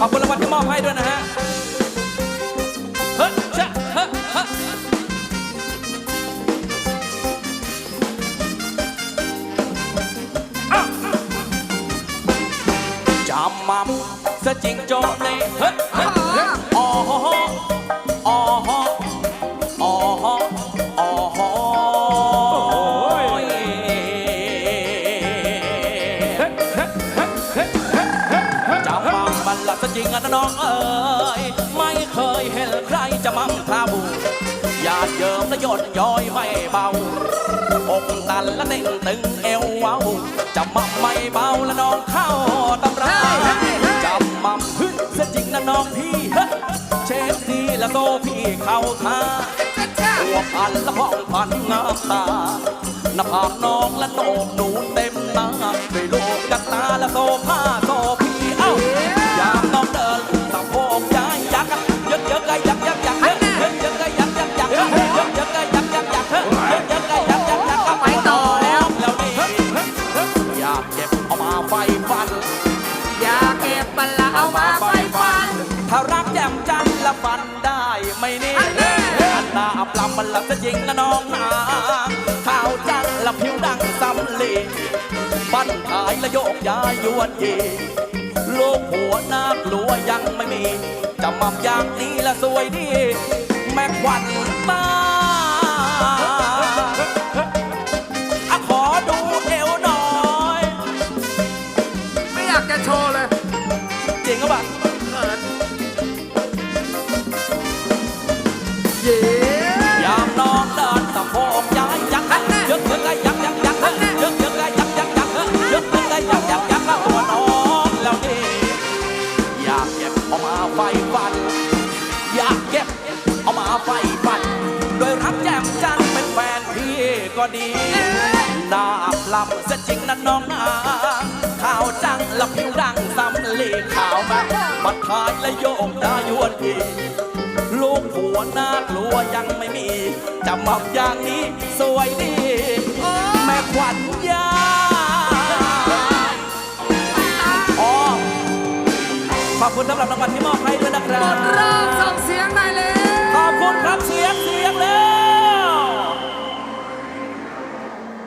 วัลที่มอบให้ด้วยนะฮะเฮ้ยชะเฮ้ยเฮ้ยอ้าวจำมั่มซะจริงโจในเฮ้ยเฮ้ยเฮ้ยอ๋ออ๋อ มั่มมันละซะจริงอะนะน้องเอ๋ยไม่เคยเห็นใครจะมั่งพาบูญาติเยิมและยดย้อยไม่เบาอกตันและเต่งตึงเอวเว้าจะมั่มไม่เบาและน้องเข้าตำราจำมั่มฮึซะจริงนะน้องพี่เฮ้ยเชฟดีและโซพี่เข้าท่าตัวพันและพ่องพันงามตาหน้าผากน้องและโหนกหนูเต็มหน้าด้วยโลกยักตาและโซผ้า เก็บเอามาไฟฟัน อย่าเก็บมันละเอามาไฟฟัน ถ้ารักแจ่มจันทร์ละฟันได้ไม่นี่อันแน่อันหน้าอับลำมันละจะยิงนะน้องนาขาวจังละผิวดังสำลีปั้นขายละโยกย้ายยวนยีลูกหัวหน้ากลัวยังไม่มี จะมั่มอย่างนี้ละสวยดี แม่ควัน กจะโชว์เลยจริงก็ปล่ะเขินเย้ยามน้องเดินสะโพกย้ายยักเยอะเยอะไกยักยักยักเยอะเยอะไกยักยักยักเยอะเยอะไกยักยักยักตัวน้องแล้วนี่อยากเก็บเอามาไฟฟัน อยากเก็บเอามาไฟฟัน โดยรักแจ่มจันเป็นแฟนพี่ก็ดีหนาพลำเสียจริงนะน้องนาาวจังและผิวดังสำลีขาวมามัดทายและโยกได้ยวนอีลูกผัวน่ากลัวยังไม่มีจะมับอย่างนี้สวยดี แม่ขวัญยาอ๋อขอบคุณสำหรับรางวัลที่มอบให้ด้วยนะครับ